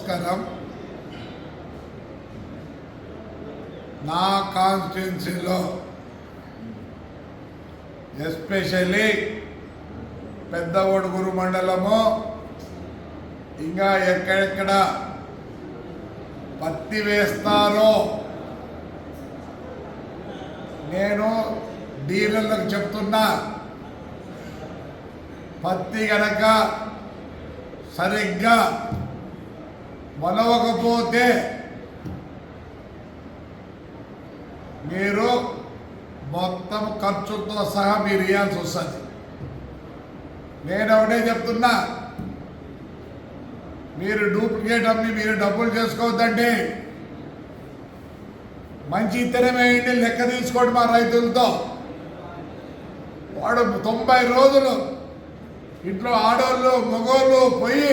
నమస్కారం. నా కాన్స్టిట్యున్సీలో ఎస్పెషల్లీ పెద్ద ఒడుగురు మండలము ఇంకా ఎక్కడెక్కడ పత్తి వేస్తారో నేను డీలర్లకు చెప్తున్నా. పత్తి గనక సరిగ్గా మొలవకపోతే మీరు మొత్తం ఖర్చుతో సహా మీరు ఇవ్వాల్సి వస్తుంది. నేను ఒకటే చెప్తున్నా. మీరు డూప్లికేట్ అమ్మి మీరు డబ్బులు చేసుకోవద్దండి. మంచి ఇతరమేయండి లెక్క తీసుకోండి మా రైతులతో. వాడు తొంభై రోజులు ఇంట్లో ఆడోళ్ళు మగోళ్ళు పోయి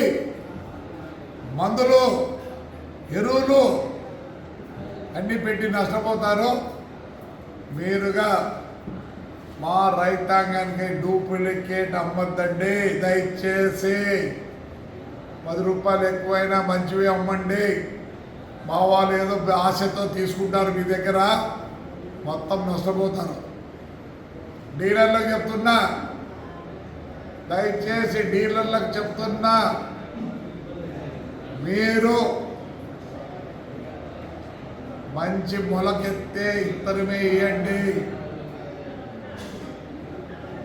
మందులు ఎరువులు అన్నీ పెట్టి నష్టపోతారు. మీరుగా మా రైతాంగానికి డూప్లికేట్ అమ్మద్దండి. దయచేసి పది రూపాయలు ఎక్కువైనా మంచివి అమ్మండి. మా వాళ్ళు ఏదో ఆశతో తీసుకుంటారు మీ దగ్గర. మొత్తం నష్టపోతారు. డీలర్లకు చెప్తున్నా. దయచేసి డీలర్లకు చెప్తున్నా. మీరు మంచి మొలకెత్తే ఇత్తనమే ఇవ్వండి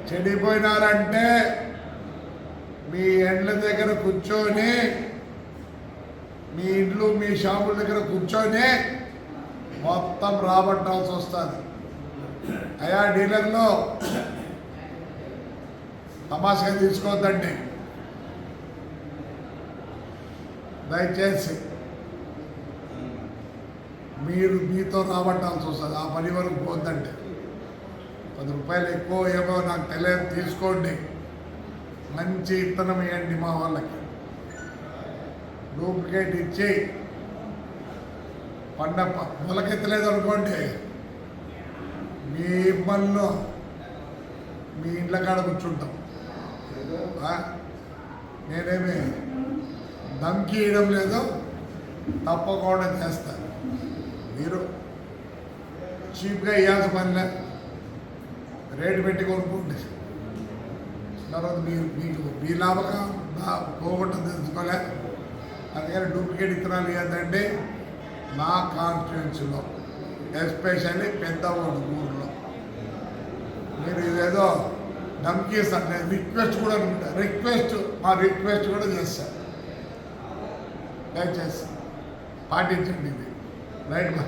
చెడిపోయినారంటే మీ ఎండ్ల దగ్గర కూర్చొని మీ ఇండ్లు మీ షాపుల దగ్గర కూర్చొని మొత్తం రాబట్టాల్సి వస్తుంది. అయా డీలర్లో తమాషగా తీసుకోవద్దండి. దయచేసి మీరు మీతో రాబట్టాల్సి వస్తుంది. ఆ పని వరకు పోద్దంటే. పది రూపాయలు ఎక్కువ ఏమో నాకు తెలియదు. తీసుకోండి. మంచి ఇత్తనం ఇవ్వండి మా వాళ్ళకి. డూప్లికేట్ ఇచ్చి పండ మొలకెత్తలేదు అనుకోండి. మీ ఇబ్బందులు మీ ఇంట్లో కాడ కూర్చుంటాం. నేనేమి ధమ్కి ఇవ్వడం లేదు తప్పకుండా చేస్తాను మీరు చీప్గా ఇవ్వాల్సిన పనిలే రేటు పెట్టి కొనుక్కుంటే తర్వాత మీరు మీకు మీ లాభకం నా తెలుసుకోలే. అందుకని డూప్లికేట్ ఇత్తనాలు ఏంటంటే నా కాన్స్టిట్యున్సీలో ఎస్పెషల్లీ పెద్ద ఊర్లో. మీరు ఇదేదో ధమ్కీస్ అంటే రిక్వెస్ట్ కూడా రిక్వెస్ట్ మా రిక్వెస్ట్ కూడా చేస్తాను దయచేసి పాటించండి ఇది రైట్ మా